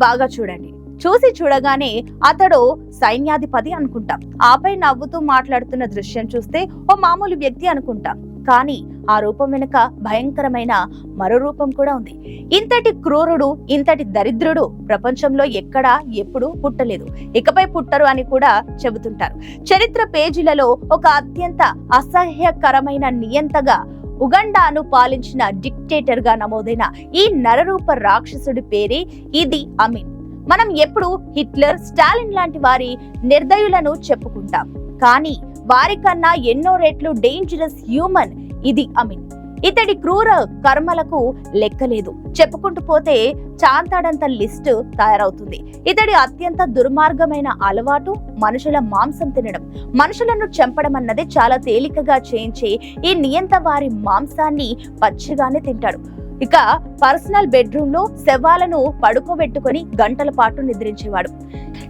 బాగా చూడండి. చూసి చూడగానే అతడు సైన్యాధిపతి అనుకుంటాం. ఆపై నవ్వుతూ మాట్లాడుతున్న దృశ్యం చూస్తే ఓ మామూలు వ్యక్తి అనుకుంటాం. కానీ ఆ రూపం వెనుక భయంకరమైన మరో రూపం కూడా ఉంది. ఇంతటి క్రూరుడు ఇంతటి దరిద్రుడు ప్రపంచంలో ఎక్కడా ఎప్పుడు పుట్టలేదు. ఇకపై పుట్టరు అని కూడా చెబుతుంటారు. చరిత్ర పేజీలలో ఒక అత్యంత అసహ్యకరమైన నియంతగా ఉగండాను పాలించిన డిక్టేటర్గా నమోదైన ఈ నరరూప రాక్షసుడి పేరే ఇది అమీన్. మనం ఎప్పుడు హిట్లర్ స్టాలిన్ లాంటి వారి నిర్దయులను చెప్పుకుంటాం. కానీ వారికన్నా ఎన్నో రెట్లు డేంజరస్ హ్యూమన్ ఇది అమీన్. ఇతడి క్రూర కర్మలకు లెక్కలేదు. చెప్పుకుంటూ పోతే చాంతాడంత లిస్టు తయారవుతుంది. ఇతడి అత్యంత దుర్మార్గమైన అలవాటు మనుషుల మాంసం తినడం. మనుషులను చంపడం అన్నది చాలా తేలికగా చేయించే ఈ నియంత వారి మాంసాన్ని పచ్చిగానే తింటాడు. ఇక పర్సనల్ బెడ్రూమ్లో శవాలను పడుకోబెట్టుకొని గంటల పాటు నిద్రించేవాడు.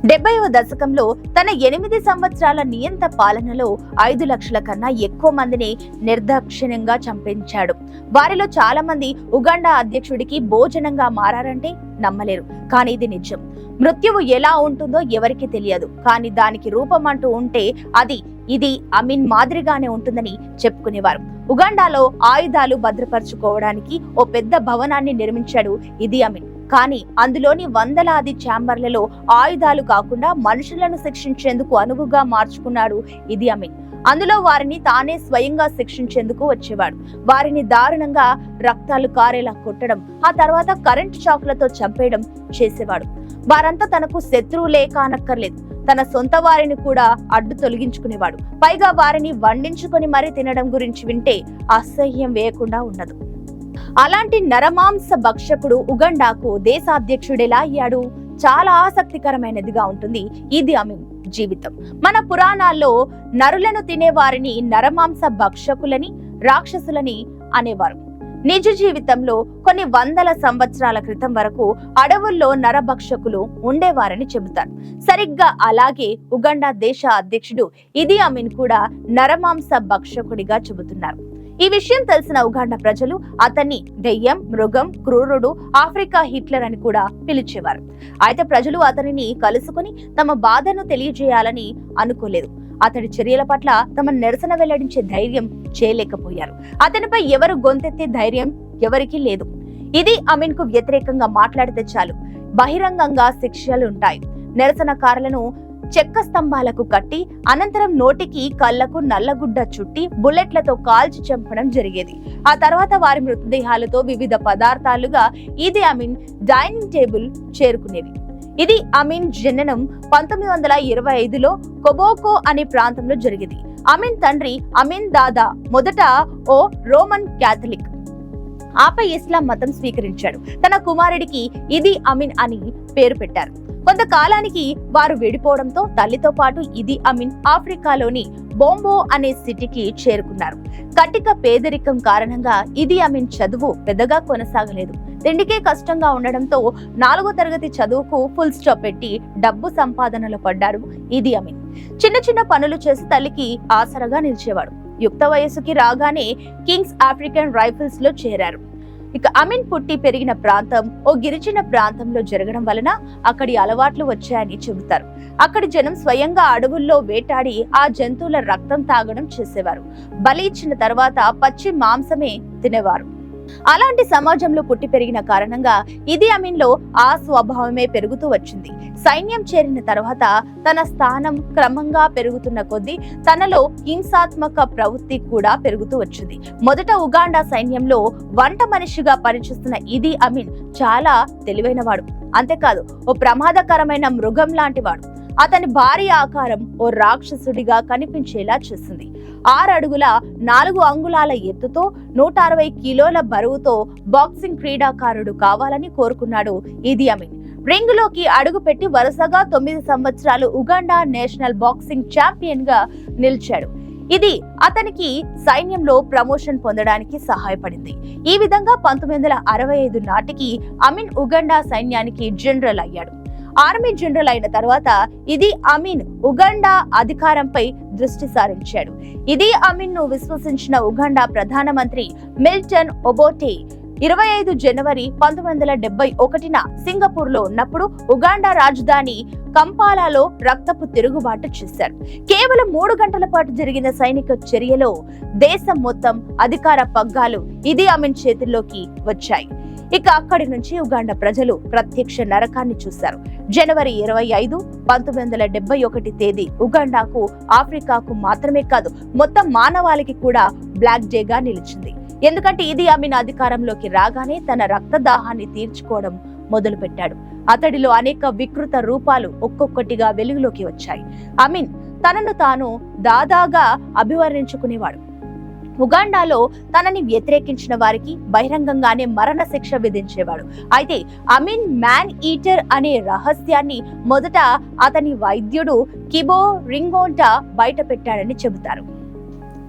డెబ్బైవ దశకంలో తన ఎనిమిది సంవత్సరాల నియంత పాలనలో ఐదు లక్షల కన్నా ఎక్కువ మందిని నిర్దాక్షిణ్యంగా చంపించాడు. వారిలో చాలా మంది ఉగాండా అధ్యక్షుడికి భోజనంగా మారారంటే నమ్మలేరు. కానీ ఇది నిజం. మృత్యువు ఎలా ఉంటుందో ఎవరికి తెలియదు. కానీ దానికి రూపం అంటూ ఉంటే అది ఇది అమీన్ మాదిరిగానే ఉంటుందని చెప్పుకునేవారు. ఉగాండాలో ఆయుధాలు భద్రపరచుకోవడానికి ఓ పెద్ద భవనాన్ని నిర్మించాడు ఇది అమీన్. కానీ అందులోని వందలాది ఛాంబర్లలో ఆయుధాలు కాకుండా మనుషులను శిక్షించేందుకు అనువుగా మార్చుకున్నాడు ఇది అమీన్. అందులో వారిని తానే స్వయంగా శిక్షించేందుకు వచ్చేవాడు. వారిని దారుణంగా రక్తాలు కారేలా కొట్టడం ఆ తర్వాత కరెంట్ షాక్లతో చంపేయడం చేసేవాడు. వారంతా తనకు శత్రువులే కానక్కర్లేదు. తన సొంత వారిని కూడా అడ్డు తొలగించుకునేవాడు. పైగా వారిని వండించుకొని మరీ తినడం గురించి వింటే అసహ్యం వేయకుండా ఉండదు అలాంటి నరమాంస భక్షకుడు ఉగండాకు దేశాధ్యక్షుడెలా అయ్యాడు. చాలా ఆసక్తికరమైనదిగా ఉంటుంది. ఇది అమీన్. జీవితం. మన పురాణాల్లో నరులను తినేవారిని నరమాంస భక్షకులని రాక్షసులని అనేవారు. నిజ జీవితంలో కొన్ని వందల సంవత్సరాల క్రితం వరకు అడవుల్లో నరభక్షకులు ఉండేవారని చెబుతారు. సరిగ్గా అలాగే ఉగండా దేశ అధ్యక్షుడు ఇది అమీన్ కూడా నరమాంస భక్షకుడిగా చెబుతున్నారు. ఈ విషయం తెలిసిన ఉగాండా ప్రజలు అతన్ని దెయ్యం మృగం క్రూరుడు ఆఫ్రికా హిట్లర్ అని కూడా పిలిచేవారు. అయితే ప్రజలు అతనిని కలుసుకుని తమ బాధను తెలియజేయాలని అనుకోలేదు. అతడి చర్యల పట్ల తమ నిరసన వెల్లడించే ధైర్యం చేయలేకపోయారు. అతనిపై ఎవరు గొంతెత్తే ధైర్యం ఎవరికీ లేదు. ఇది అమీన్కు వ్యతిరేకంగా మాట్లాడితే చాలు. బహిరంగంగా శిక్షలు ఉంటాయి నిరసనకారులను చెక్క స్తంభాలకు కట్టి అనంతరం నోటికి కళ్ళకు నల్లగుడ్డ చుట్టి బుల్లెట్లతో కాల్చి చంపడం జరిగేది. ఆ తర్వాత వారి మృతదేహాలతో వివిధ పదార్థాలుగా ఇది అమీన్ డైనింగ్ టేబుల్ చేరుకునేవి ఇది అమీన్ జననం పంతొమ్మిది వందల ఇరవై ఐదులో కొబోకో అనే ప్రాంతంలో జరిగింది. అమీన్ తండ్రి అమీన్ దాదా మొదట ఓ రోమన్ క్యాథలిక్. ఆపై ఇస్లాం మతం స్వీకరించాడు. తన కుమారుడికి ఇది అమీన్ అని పేరు పెట్టారు. కొంతకాలానికి వారు విడిపోవడంతో తల్లితో పాటు ఇది అమీన్ ఆఫ్రికాలోని బొంబో అనే సిటీకి చేరుకున్నారు. కటిక పేదరికం కారణంగా ఇది అమీన్ చదువు పెద్దగా కొనసాగలేదు. తిండికే కష్టంగా ఉండడంతో నాలుగో తరగతి చదువుకు ఫుల్ స్టాప్ పెట్టి డబ్బు సంపాదనలో పడ్డారు ఇది అమీన్ చిన్న చిన్న పనులు చేసి తల్లికి ఆసరగా నిలిచేవాడు. యుక్త వయసుకి రాగానే కింగ్స్ ఆఫ్రికన్ రైఫిల్స్లో చేరారు. ఇక అమీన్ పుట్టి పెరిగిన ప్రాంతం ఓ గిరిజన ప్రాంతంలో జరగడం వలన అక్కడి అలవాట్లు వచ్చాయని చెబుతారు. అక్కడి జనం స్వయంగా అడవుల్లో వేటాడి ఆ జంతువుల రక్తం తాగడం చేసేవారు. బలి ఇచ్చిన తర్వాత పచ్చి మాంసమే తినేవారు. అలాంటి సమాజంలో పుట్టి పెరిగిన కారణంగా ఇది అమీన్లో ఆ స్వభావమే పెరుగుతూ వచ్చింది. సైన్యం చేరిన తర్వాత తన స్థానం క్రమంగా పెరుగుతున్న కొద్దీ తనలో హింసాత్మక ప్రవృత్తి కూడా పెరుగుతూ వచ్చింది. మొదట ఉగాండా సైన్యంలో వంట మనిషిగా పనిచేస్తున్న ఇది అమీన్ చాలా తెలివైనవాడు. అంతేకాదు ఓ ప్రమాదకరమైన మృగం లాంటివాడు. అతని భారీ ఆకారం ఓ రాక్షసుడిగా కనిపించేలా చేసింది. ఆరు అడుగుల నాలుగు అంగుళాల ఎత్తుతో నూట అరవై కిలోల బరువుతో బాక్సింగ్ క్రీడాకారుడు కావాలని కోరుకున్నాడు ఇది అమీన్. రింగ్లోకి అడుగుపెట్టి వరుసగా తొమ్మిది సంవత్సరాలు ఉగాండా నేషనల్ బాక్సింగ్ ఛాంపియన్గా నిలిచాడు. ఇది అతనికి సైన్యంలో ప్రమోషన్ పొందడానికి సహాయపడింది. ఈ విధంగా పంతొమ్మిది వందల అరవై ఐదు నాటికి అమీన్ ఉగండా సైన్యానికి జనరల్ అయ్యాడు. ఆర్మీ జనరల్ అయిన తర్వాత ఇది అమీన్ ఉగండా అధికారంపై దృష్టి సారించాడు. ఇది అమీన్ను విశ్వసించిన ఉగండా ప్రధానమంత్రి మిల్టన్ ఒబోటే ఇరవై ఐదు జనవరి పంతొమ్మిది వందల డెబ్బై ఒకటిన సింగపూర్లో ఉన్నప్పుడు ఉగాండా రాజధాని కంపాలాలో రక్తపు తిరుగుబాటు చేశారు. కేవలం మూడు గంటల పాటు జరిగిన సైనిక చర్యలో దేశం మొత్తం అధికార పగ్గాలు ఇది అమీన్ చేతుల్లోకి వచ్చాయి. ఇక అక్కడి నుంచి ఉగాండా ప్రజలు ప్రత్యక్ష నరకాన్ని చూశారు. జనవరి ఇరవై ఐదు పంతొమ్మిది వందల డెబ్బై ఒకటి తేదీ ఉగాండాకు ఆఫ్రికాకు మాత్రమే కాదు మొత్తం మానవాళికి కూడా బ్లాక్ డేగా నిలిచింది. ఎందుకంటే ఇది అమీన్ అధికారంలోకి రాగానే తన రక్తదాహాన్ని తీర్చుకోవడం మొదలుపెట్టాడు. అతడిలో అనేక వికృత రూపాలు ఒక్కొక్కటిగా వెలుగులోకి వచ్చాయి. అమీన్ తనను తాను దాదాగా అభివర్ణించుకునేవాడు. ఉగాండాలో తనని వ్యతిరేకించిన వారికి బహిరంగంగానే మరణ శిక్ష విధించేవాడు. అయితే అమీన్ మ్యాన్ ఈటర్ అనే రహస్యాన్ని మొదట అతని వైద్యుడు కిబో రింగోంటా బయట పెట్టాడని చెబుతారు.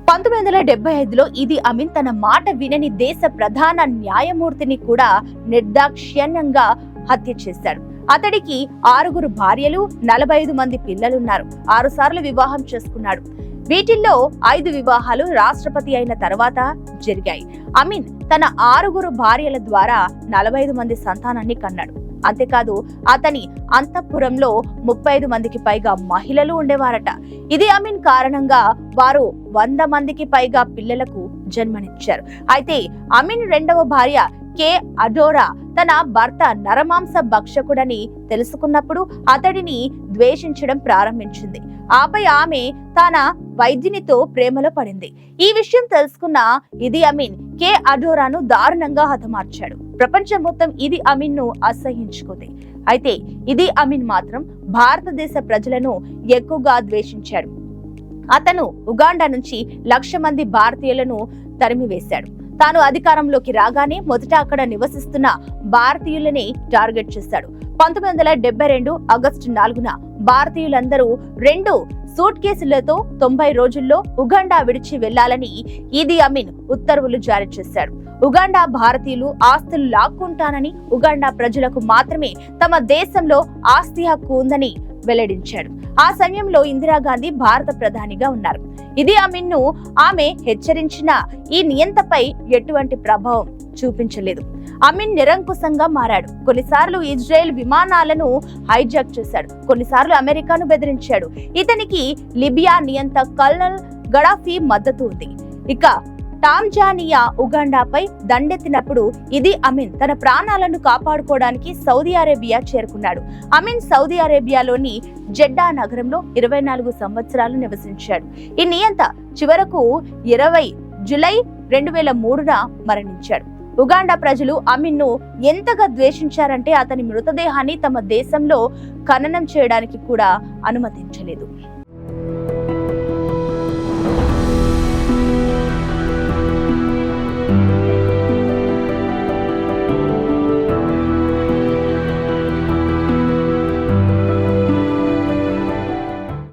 పంతొమ్మిది వందల డెబ్బై ఐదులో ఇది అమీన్ తన మాట వినని దేశ ప్రధాన న్యాయమూర్తిని కూడా నిర్దాక్ష్యంగా హత్య చేశాడు. అతడికి ఆరుగురు భార్యలు నలభై ఐదు మంది పిల్లలున్నారు. ఆరు సార్లు వివాహం చేసుకున్నాడు. వీటిల్లో ఐదు వివాహాలు రాష్ట్రపతి అయిన తర్వాత జరిగాయి. అమీన్ తన ఆరుగురు భార్యల ద్వారా నలభై ఐదు మంది సంతానాన్ని కన్నాడు. అంతేకాదు అతని అంతఃపురంలో ముప్పై ఐదు మందికి పైగా మహిళలు ఉండేవారట. ఇది అమీన్ కారణంగా వారు వంద మందికి పైగా పిల్లలకు జన్మనిచ్చారు. అయితే అమీన్ రెండవ భార్య కే అడోరా తన భర్త నరమాంస భక్షకుడని తెలుసుకున్నప్పుడు అతడిని ద్వేషించడం ప్రారంభించింది. ఆపై ఆమె తన వైద్యునితో ప్రేమలో పడింది. ఈ విషయం తెలుసుకున్న ఇది అమీన్ కే అడోరాను దారుణంగా హతమార్చాడు. ప్రపంచం మొత్తం ఇది అమీన్ను అసహించుకుంది. అయితే ఇది అమీన్ మాత్రం భారతదేశ ప్రజలను ఎక్కువగా ద్వేషించాడు. అతను ఉగాండా నుంచి లక్ష మంది భారతీయులను తరిమివేశాడు. తాను అధికారంలోకి రాగానే మొదట అక్కడ నివసిస్తున్న భారతీయులని టార్గెట్ చేశాడు. పంతొమ్మిది వందల డెబ్బై రెండు ఆగస్టు నాలుగున భారతీయులందరూ రెండు సూట్ కేసులతో తొంభై రోజుల్లో ఉగాండా విడిచి వెళ్ళాలని ఇది అమీన్ ఉత్తర్వులు జారీ చేశాడు. ఉగాండా భారతీయులు ఆస్తులు లాక్కుంటానని ఉగాండా ప్రజలకు మాత్రమే తమ దేశంలో ఆస్తి హక్కు ఉందని వెల్లడించాడు. ఆ సమయంలో ఇందిరాగాంధీ భారత ప్రధానిగా ఉన్నారు. ఇది అమీన్ను ఆమె హెచ్చరించిన ఈ నియంతపై ఎటువంటి ప్రభావం చూపించలేదు. అమీన్ నిరంకుశంగా మారాడు. కొన్నిసార్లు ఇజ్రాయెల్ విమానాలను హైజాక్ చేశాడు. కొన్నిసార్లు అమెరికాను బెదిరించాడు. ఇతనికి లిబియా నియంత కల్నల్ గడాఫీ మద్దతు ఉంది. ఇక టాంజానియా ఉగాండాపై దండెత్తినప్పుడు ఇది అమీన్ తన ప్రాణాలను కాపాడుకోవడానికి సౌదీ అరేబియా చేరుకున్నాడు. అమీన్ సౌదీ అరేబియాలోని జెడ్డా నగరంలో ఇరవై నాలుగు సంవత్సరాలు నివసించాడు. ఈ నియంత చివరకు ఇరవై జులై రెండు వేల మూడున మరణించాడు. ఉగాండా ప్రజలు అమీన్ను ఎంతగా ద్వేషించారంటే అతని మృతదేహాన్ని తమ దేశంలో ఖననం చేయడానికి కూడా అనుమతించలేదు.